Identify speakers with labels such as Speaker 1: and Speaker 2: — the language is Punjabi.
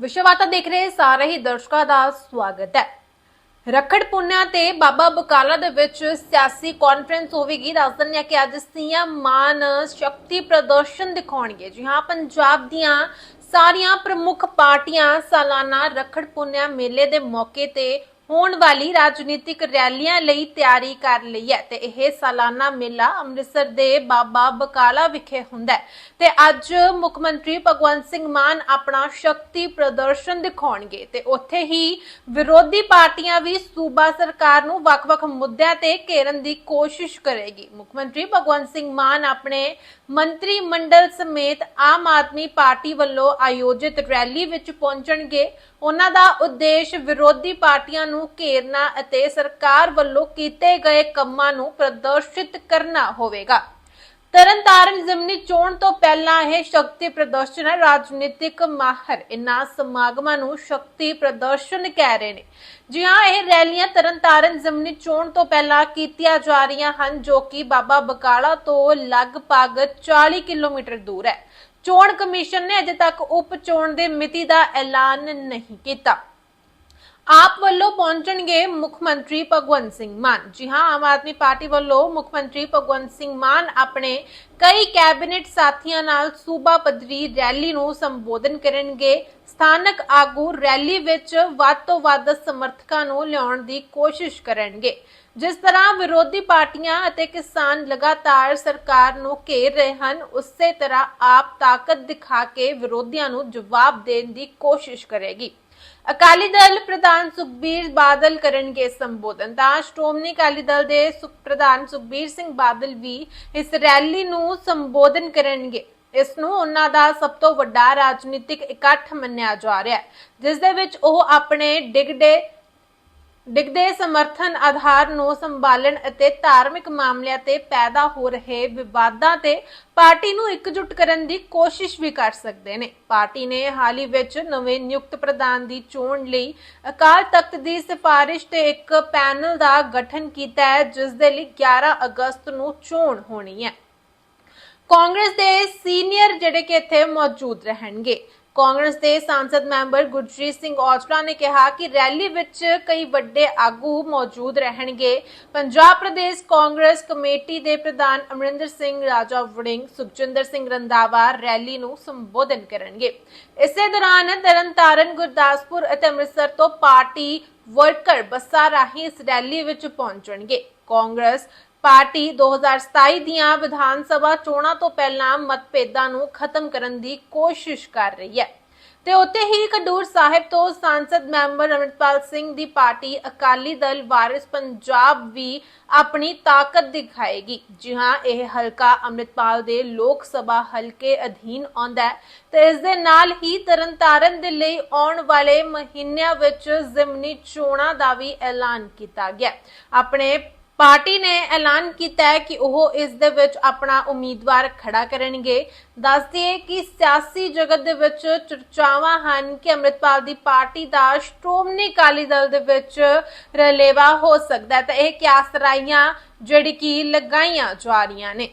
Speaker 1: ਵਿਸ਼ਵਾਤਾ ਦੇਖ ਰਹੇ ਸਾਰੇ ਹੀ ਦਰਸ਼ਕਾਂ ਦਾ ਸਵਾਗਤ ਹੈ। ਰਖੜ ਪੁੰਨਿਆ ਤੇ ਬਾਬਾ ਬਕਾਲਾ ਦੇ ਵਿੱਚ ਸਿਆਸੀ ਕਾਨਫਰੰਸ ਹੋਵੇਗੀ। ਦੱਸ ਦਿੰਦੇ ਹਾਂ ਕਿ ਅੱਜ ਸੀਐਮ ਮਾਨ ਸ਼ਕਤੀ ਪ੍ਰਦਰਸ਼ਨ ਦਿਖਾਉਣਗੇ। ਜੀ ਹਾਂ, ਪੰਜਾਬ ਦੀਆਂ ਸਾਰੀਆਂ ਪ੍ਰਮੁੱਖ ਪਾਰਟੀਆਂ ਸਾਲਾਨਾ ਰਖੜ ਪੁੰਨਿਆ ਮੇਲੇ ਦੇ ਮੌਕੇ ਤੇ ਹੋਣ ਵਾਲੀ ਰਾਜਨੀਤਿਕ ਰੈਲੀਆਂ ਲਈ ਤਿਆਰੀ ਕਰ ਲਈ ਹੈ ਤੇ ਇਹ ਸਾਲਾਨਾ ਮੇਲਾ ਅੰਮ੍ਰਿਤਸਰ ਦੇ ਬਾਬਾ ਬਕਾਲਾ ਵਿਖੇ ਹੁੰਦਾ ਹੈ। ਤੇ ਅੱਜ ਮੁੱਖ ਮੰਤਰੀ ਭਗਵੰਤ ਸਿੰਘ ਮਾਨ ਆਪਣਾ ਸ਼ਕਤੀ ਪ੍ਰਦਰਸ਼ਨ ਦਿਖਾਉਣਗੇ ਤੇ ਉੱਥੇ ਹੀ ਵਿਰੋਧੀ ਪਾਰਟੀਆਂ ਵੀ ਸੂਬਾ ਸਰਕਾਰ ਨੂੰ ਵੱਖ-ਵੱਖ ਮੁੱਦਿਆਂ ਤੇ ਘੇਰਨ ਦੀ ਕੋਸ਼ਿਸ਼ ਕਰੇਗੀ। ਮੁੱਖ ਮੰਤਰੀ ਭਗਵੰਤ ਸਿੰਘ ਮਾਨ ਆਪਣੇ ਮੰਤਰੀ ਮੰਡਲ ਸਮੇਤ ਆਮ ਆਦਮੀ ਪਾਰਟੀ ਵੱਲੋਂ ਆਯੋਜਿਤ ਰੈਲੀ ਵਿੱਚ ਪਹੁੰਚਣਗੇ। ਉਹਨਾਂ ਦਾ ਉਦੇਸ਼ ਵਿਰੋਧੀ ਪਾਰਟੀਆਂ ਨੂੰ ਘੇਰਨਾ ਅਤੇ ਸਰਕਾਰ ਵੱਲੋਂ ਕੀਤੇ ਗਏ ਕੰਮਾਂ ਨੂੰ ਪ੍ਰਦਰਸ਼ਿਤ ਕਰਨਾ ਹੋਵੇਗਾ। ਤਰਨਤਾਰਨ ਜ਼ਿਮਨੀ ਚੋਣ ਤੋਂ ਪਹਿਲਾਂ ਇਹ ਸ਼ਕਤੀ ਪ੍ਰਦਰਸ਼ਨ ਹੈ। ਰਾਜਨੀਤਿਕ ਮਾਹਰ ਇਨ੍ਹਾਂ ਸਮਾਗਮਾਂ ਨੂੰ ਸ਼ਕਤੀ ਪ੍ਰਦਰਸ਼ਨ ਕਹਿ ਰਹੇ ਨੇ। ਜੀ ਹਾਂ, ਇਹ ਰੈਲੀਆਂ ਤਰਨਤਾਰਨ ਜ਼ਿਮਨੀ ਚੋਣ ਤੋਂ ਪਹਿਲਾਂ ਕੀਤੀਆਂ ਜਾ ਰਹੀਆਂ ਹਨ, ਜੋ ਕਿ ਬਾਬਾ ਬਕਾਲਾ ਤੋਂ ਲਗਭਗ 40 ਕਿਲੋਮੀਟਰ ਦੂਰ ਹੈ। ਚੋਣ ਕਮਿਸ਼ਨ ਨੇ ਅਜੇ ਤੱਕ ਉਪ ਚੋਣ ਦੇ ਮਿਤੀ ਦਾ ਐਲਾਨ ਨਹੀਂ ਕੀਤਾ। ਆਪ ਵੱਲੋਂ ਪਹੁੰਚਣਗੇ ਮੁੱਖ ਮੰਤਰੀ ਭਗਵੰਤ ਸਿੰਘ ਮਾਨ। ਜੀ ਹਾਂ, ਆਮ ਆਦਮੀ ਪਾਰਟੀ ਵੱਲੋਂ ਮੁੱਖ ਮੰਤਰੀ ਭਗਵੰਤ ਸਿੰਘ ਮਾਨ ਆਪਣੇ ਕਈ ਕੈਬਨਿਟ ਸਾਥੀਆਂ ਨਾਲ ਸੂਬਾ ਪੱਧਰੀ ਰੈਲੀ ਨੂੰ ਸੰਬੋਧਨ ਕਰਨਗੇ। ਸਥਾਨਕ ਆਗੂ ਰੈਲੀ ਵਿੱਚ ਵੱਧ ਤੋਂ ਵੱਧ ਸਮਰਥਕਾਂ ਨੂੰ ਲਿਆਉਣ ਦੀ ਕੋਸ਼ਿਸ਼ ਕਰਨਗੇ। ਜਿਸ ਤਰ੍ਹਾਂ ਵਿਰੋਧੀ ਪਾਰਟੀਆਂ ਅਤੇ ਕਿਸਾਨ ਲਗਾਤਾਰ ਸਰਕਾਰ ਨੂੰ ਘੇਰ ਰਹੇ ਹਨ, ਉਸੇ ਤਰ੍ਹਾਂ ਆਪ ਤਾਕਤ ਦਿਖਾ ਕੇ ਵਿਰੋਧੀਆਂ ਨੂੰ ਜਵਾਬ ਦੇਣ ਦੀ ਕੋਸ਼ਿਸ਼ ਕਰੇਗੀ। ਅਕਾਲੀ ਦਲ ਪ੍ਰਧਾਨ ਸੁਖਬੀਰ ਬਾਦਲ ਕਰਨਗੇ ਸੰਬੋਧਨ। ਤਾਂ ਸ਼੍ਰੋਮਣੀ ਅਕਾਲੀ ਦਲ ਦੇ ਪ੍ਰਧਾਨ ਸੁਖਬੀਰ ਸਿੰਘ ਬਾਦਲ ਵੀ ਇਸ ਰੈਲੀ ਨੂੰ ਸੰਬੋਧਨ ਕਰਨਗੇ। ਇਸ ਨੂੰ ਉਹਨਾਂ ਦਾ ਸਭ ਤੋਂ ਵੱਡਾ ਰਾਜਨੀਤਿਕ ਇਕੱਠ ਮੰਨਿਆ ਜਾ ਰਿਹਾ ਹੈ, ਜਿਸ ਦੇ ਵਿੱਚ ਉਹ ਆਪਣੇ ਡਿਗਡੇ ਡਿੱਗਦੇ ਸਮਰਥਨ ਆਧਾਰ ਨੂੰ ਸੰਭਾਲਣ ਅਤੇ ਧਾਰਮਿਕ ਮਾਮਲਿਆਂ ਤੇ ਪੈਦਾ ਹੋ ਰਹੇ ਵਿਵਾਦਾਂ ਤੇ ਪਾਰਟੀ ਨੂੰ ਇਕਜੁੱਟ ਕਰਨ ਦੀ ਕੋਸ਼ਿਸ਼ ਵੀ ਕਰ ਸਕਦੇ ਨੇ। ਪਾਰਟੀ ਨੇ ਹਾਲ ਹੀ ਵਿੱਚ ਨਵੇਂ ਨਿਯੁਕਤ ਪ੍ਰਧਾਨ ਦੀ ਚੋਣ ਲਈ ਅਕਾਲ ਤਖਤ ਦੀ ਸਿਫਾਰਿਸ਼ ਤੇ ਇੱਕ ਪੈਨਲ ਦਾ ਗਠਨ ਕੀਤਾ ਹੈ, ਜਿਸ ਦੇ ਲਈ 11 ਅਗਸਤ ਨੂੰ ਚੋਣ ਹੋਣੀ ਹੈ। ਕਾਂਗਰਸ ਦੇ ਸੀਨੀਅਰ ਜਿਹੜੇ ਕਿ ਇੱਥੇ ਮੌਜੂਦ ਰਹਿਣਗੇ। ਕਾਂਗਰਸ ਦੇ ਸੰਸਦ ਮੈਂਬਰ ਗੁਰਜੀਤ ਸਿੰਘ ਔਜਲਾ ਨੇ ਕਿਹਾ ਕਿ ਰੈਲੀ ਵਿੱਚ ਕਈ ਵੱਡੇ ਆਗੂ ਮੌਜੂਦ ਰਹਿਣਗੇ। ਪੰਜਾਬ ਪ੍ਰਦੇਸ਼ ਕਾਂਗਰਸ ਕਮੇਟੀ ਦੇ ਪ੍ਰਧਾਨ ਅਮਰਿੰਦਰ ਸਿੰਘ, ਰਾਜਾ ਵੜਿੰਗ, ਸੁਖਜਿੰਦਰ ਸਿੰਘ ਰੰਦਾਵਾ ਰੈਲੀ ਨੂੰ ਸੰਬੋਧਨ ਕਰਨਗੇ। ਇਸੇ ਦੌਰਾਨ ਤਰਨਤਾਰਨ, ਗੁਰਦਾਸਪੁਰ ਅਤੇ ਅੰਮ੍ਰਿਤਸਰ ਤੋਂ ਪਾਰਟੀ ਵਰਕਰ ਬੱਸਾਂ ਰਾਹੀਂ ਇਸ ਰੈਲੀ ਵਿੱਚ ਪਹੁੰਚਣਗੇ। ਕਾਂਗਰਸ ਪਾਰਟੀ 2027 ਦੀਆਂ ਵਿਧਾਨ ਸਭਾ ਚੋਣਾਂ ਤੋਂ ਪਹਿਲਾਂ ਮਤਭੇਦਾਂ ਨੂੰ ਖਤਮ ਕਰਨ ਦੀ ਕੋਸ਼ਿਸ਼ ਕਰ ਰਹੀ ਹੈ। ਤੇ ਉੱਥੇ ਹੀ ਖਡੂਰ ਸਾਹਿਬ ਤੋਂ ਸੰਸਦ ਮੈਂਬਰ ਅਮਰਿਤਪਾਲ ਸਿੰਘ ਦੀ ਪਾਰਟੀ ਅਕਾਲੀ ਦਲ ਵਾਰਿਸ ਪੰਜਾਬ ਵੀ ਆਪਣੀ ਤਾਕਤ ਦਿਖਾਏਗੀ। ਜੀ ਹਾਂ, ਇਹ ਹਲਕਾ ਅਮਰਿਤਪਾਲ ਦੇ ਲੋਕ ਸਭਾ ਹਲਕੇ ਅਧੀਨ ਆਉਂਦਾ ਹੈ ਤੇ ਇਸ ਦੇ ਨਾਲ ਹੀ ਤਰਨਤਾਰਨ ਦੇ ਲਈ ਆਉਣ ਵਾਲੇ ਮਹੀਨਿਆਂ ਵਿੱਚ ਜ਼ਿਮਨੀ ਚੋਣਾਂ ਦਾ ਵੀ ਐਲਾਨ ਕੀਤਾ ਗਿਆ। ਆਪਣੇ ਪਾਰਟੀ ਨੇ ਐਲਾਨ ਕੀਤਾ ਹੈ ਕਿ ਉਹ ਇਸ ਦੇ ਵਿੱਚ ਆਪਣਾ ਉਮੀਦਵਾਰ ਖੜਾ ਕਰਨਗੇ। ਦੱਸਦੇ ਕਿ ਸਿਆਸੀ ਜਗਤ ਦੇ ਵਿੱਚ ਚਰਚਾਵਾਂ ਹਨ ਕਿ ਅੰਮ੍ਰਿਤਪਾਲ ਦੀ ਪਾਰਟੀ ਦਾ ਸ਼੍ਰੋਮਣੀ ਅਕਾਲੀ ਦਲ ਦੇ ਵਿੱਚ ਰਲੇਵਾ ਹੋ ਸਕਦਾ ਹੈ। ਤਾਂ ਇਹ ਕਿਆਸ ਰਾਈਆਂ ਜਿਹੜੀ ਕਿ ਲਗਾਈਆਂ ਜਾ ਰਹੀਆਂ ਨੇ।